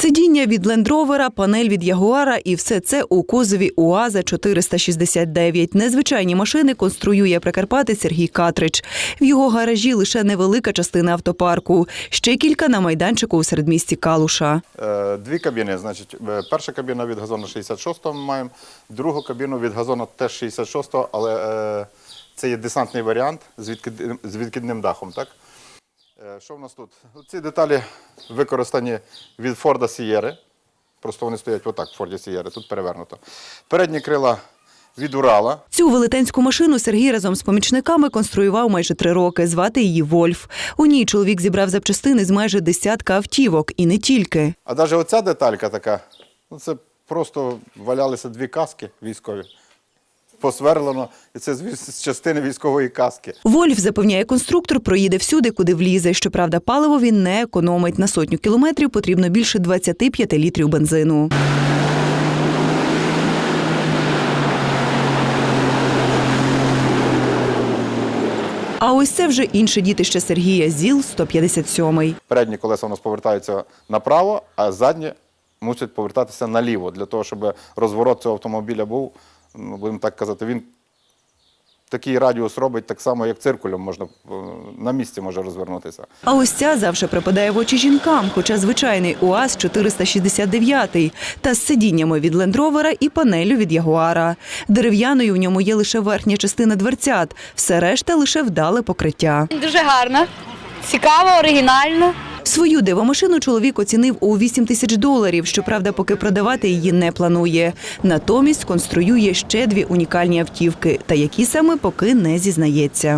Сидіння від лендровера, панель від Ягуара і все це у кузові УАЗа 469. Незвичайні машини конструює прикарпатець Сергій Катрич. В його гаражі лише невелика частина автопарку. Ще кілька на майданчику у середмісті Калуша. Е, Дві кабіни. Значить, е, перша кабіна від газону 66-го ми маємо, другу кабіну від газону теж 66-го, але е, це є десантний варіант з, з відкидним дахом. Так? Е, що в нас тут? Ці деталі використані від Форда Сієри. Просто вони стоять отак в Форді Сієри, тут перевернуто. Передні крила від Урала. Цю велетенську машину Сергій разом з помічниками конструював майже три роки. Звати її Вольф. У ній чоловік зібрав запчастини з майже десятка автівок, і не тільки. А навіть оця деталька така, ну це просто валялися дві каски військові. Посверлено, і це з частини військової каски. Вольф запевняє конструктор, проїде всюди, куди влізе. Щоправда, паливо він не економить. На сотню кілометрів потрібно більше 25 літрів бензину. А ось це вже інше дітище Сергія ЗІЛ 157 Передні колеса у нас повертаються направо, а задні мусять повертатися наліво, для того, щоб розворот цього автомобіля був, ну, будемо так казати, він такий радіус робить так само, як циркулем можна е, на місці може розвернутися. А ось ця завжди припадає в очі жінкам, хоча звичайний УАЗ 469 та з сидіннями від лендровера і панелю від Ягуара. Дерев'яною в ньому є лише верхня частина дверцят, все решта лише вдале покриття. Дуже гарна, цікава, оригінальна. Свою дивомашину чоловік оцінив у 8 тисяч доларів. Щоправда, поки продавати її не планує. Натомість конструює ще дві унікальні автівки, та які саме поки не зізнається.